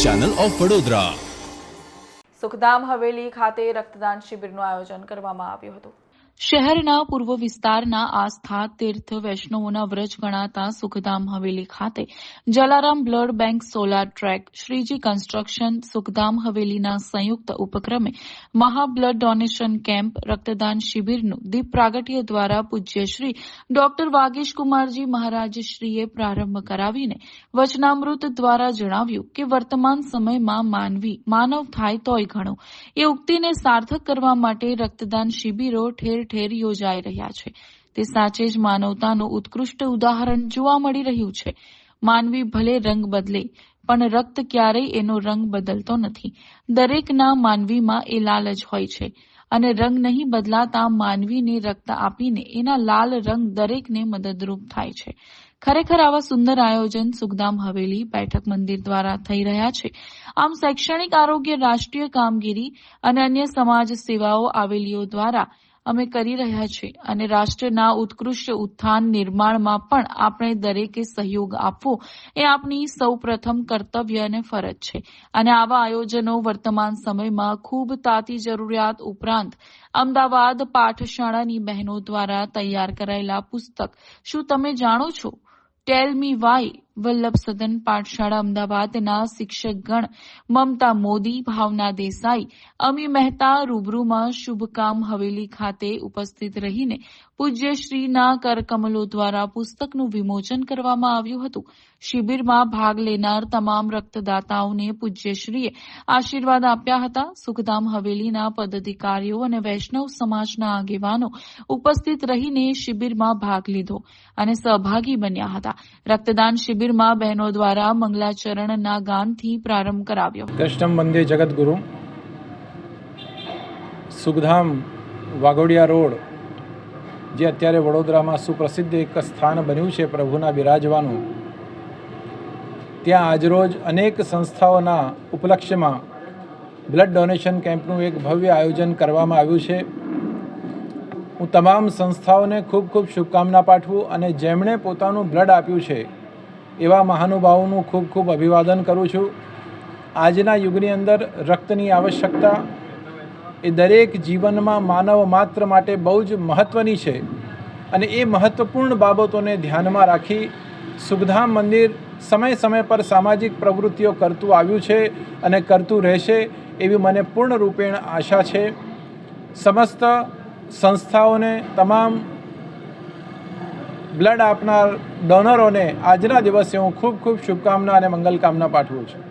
Channel of Vadodara. Sukhdham Haveli ખાતે રક્તદાન શિબિરનું આયોજન કરવામાં આવ્યું હતું. શહેરના પૂર્વ વિસ્તારના આસ્થા તીર્થ વૈષ્ણવોના વ્રજ ગણાતા સુખધામ હવેલી ખાતે Jalaram blood bank solar track, Shreeji construction, Sukhdham હવેલીના સંયુક્ત ઉપક્રમે મહાબ્લડ ડોનેશન કેમ્પ, રક્તદાન શિબિરનું દીપ પ્રાગટ્ય દ્વારા પૂજ્ય શ્રી ડોક્ટર વાગેશકુમારજી મહારાજશ્રીએ પ્રારંભ કરાવીને વચનામૃત દ્વારા જણાવ્યું કે વર્તમાન સમયમાં માનવી માનવ થાય તોય ઘણો. એ ઉક્તિને સાર્થક કરવા માટે રક્તદાન શિબિરો ઠેર ઠેર યોજાઈ રહ્યા છે. તે સાચે જ માનવતાનું ઉત્કૃષ્ટ ઉદાહરણ જોવા મળી રહ્યું છે. માનવી ભલે રંગ બદલે, પણ રક્ત ક્યારેય એનો રંગ બદલતો નથી. દરેકના માનવીમાં એ લાલ જ હોય છે. અને રંગ નહીં બદલાતા માનવીને રક્ત આપીને એના લાલ રંગ દરેકને મદદરૂપ થાય છે. ખરેખર આવા સુંદર આયોજન સુખધામ હવેલી બેઠક મંદિર દ્વારા થઈ રહ્યા છે. આમ શૈક્ષણિક આરોગ્ય, રાષ્ટ્રીય કામગીરી અને અન્ય સમાજ સેવાઓ આવેલીઓ દ્વારા અમે કરી રહ્યા છીએ અને રાષ્ટ્રના ઉત્કૃષ્ટ ઉત્થાન નિર્માણમાં પણ આપણે દરેકે સહયોગ આપવો એ આપની સૌ પ્રથમ કર્તવ્ય અને ફરજ છે. અને આવા આયોજનો વર્તમાન સમયમાં ખૂબ તાતી જરૂરિયાત ઉપરાંત અમદાવાદ પાઠશાળાની બહેનો દ્વારા તૈયાર કરાયેલા પુસ્તક. શું તમે જાણો છો? ટેલ મી વાય વલ્લભ સદન પાઠશાળા અમદાવાદના શિક્ષકગણ મમતા મોદી, ભાવના દેસાઈ, અમી મહેતા રૂબરૂમાં શુભકામ હવેલી ખાતે ઉપસ્થિત રહીને પૂજ્યશ્રીના કરકમલો દ્વારા પુસ્તકનું વિમોચન કરવામાં આવ્યું હતું. શિબિરમાં ભાગ લેનાર તમામ રક્તદાતાઓને પૂજ્યશ્રીએ આશીર્વાદ આપ્યા હતા. સુખધામ હવેલીના પદાધિકારીઓ અને વૈષ્ણવ સમાજના આગેવાનો ઉપસ્થિત રહીને શિબિરમાં ભાગ લીધો અને સહભાગી બન્યા હતા. રક્તદાન શિબિરમાં બહેનો દ્વારા મંગલાચરણના ગાનથી પ્રારંભ કરાવ્યો. કષ્ટમ મંદિર જગદગુરુ. સુખધામ વાઘોડિયા રોડ, જે અત્યારે વડોદરામાં સુપ્રસિદ્ધ એક સ્થાન બન્યું છે પ્રભુના બિરાજવાનું. ત્યાં આજરોજ અનેક સંસ્થાઓના ઉપલક્ષ્યમાં બ્લડ ડોનેશન કેમ્પનું એક ભવ્ય આયોજન કરવામાં આવ્યું છે. હું તમામ સંસ્થાઓને ખૂબ ખૂબ શુભકામના પાઠવું અને જેમણે પોતાનું બ્લડ આપ્યું છે એવા મહાનુભાવોનું ખૂબ ખૂબ અભિવાદન કરું છું. આજના યુગની અંદર રક્તની આવશ્યકતા એ દરેક જીવનમાં માનવ માત્ર માટે બહુ જ મહત્ત્વની છે અને એ મહત્ત્વપૂર્ણ બાબતોને ધ્યાનમાં રાખી સુખધામ મંદિર સમય સમય પર સામાજિક પ્રવૃત્તિઓ કરતું આવ્યું છે અને કરતું રહેશે એવી મને પૂર્ણ રૂપેણ આશા છે. સમસ્ત સંસ્થાઓને તમામ બ્લડ આપનાર ડોનરોને આજના દિવસે હું ખૂબ ખૂબ શુભકામના અને મંગલકામના પાઠવું છું.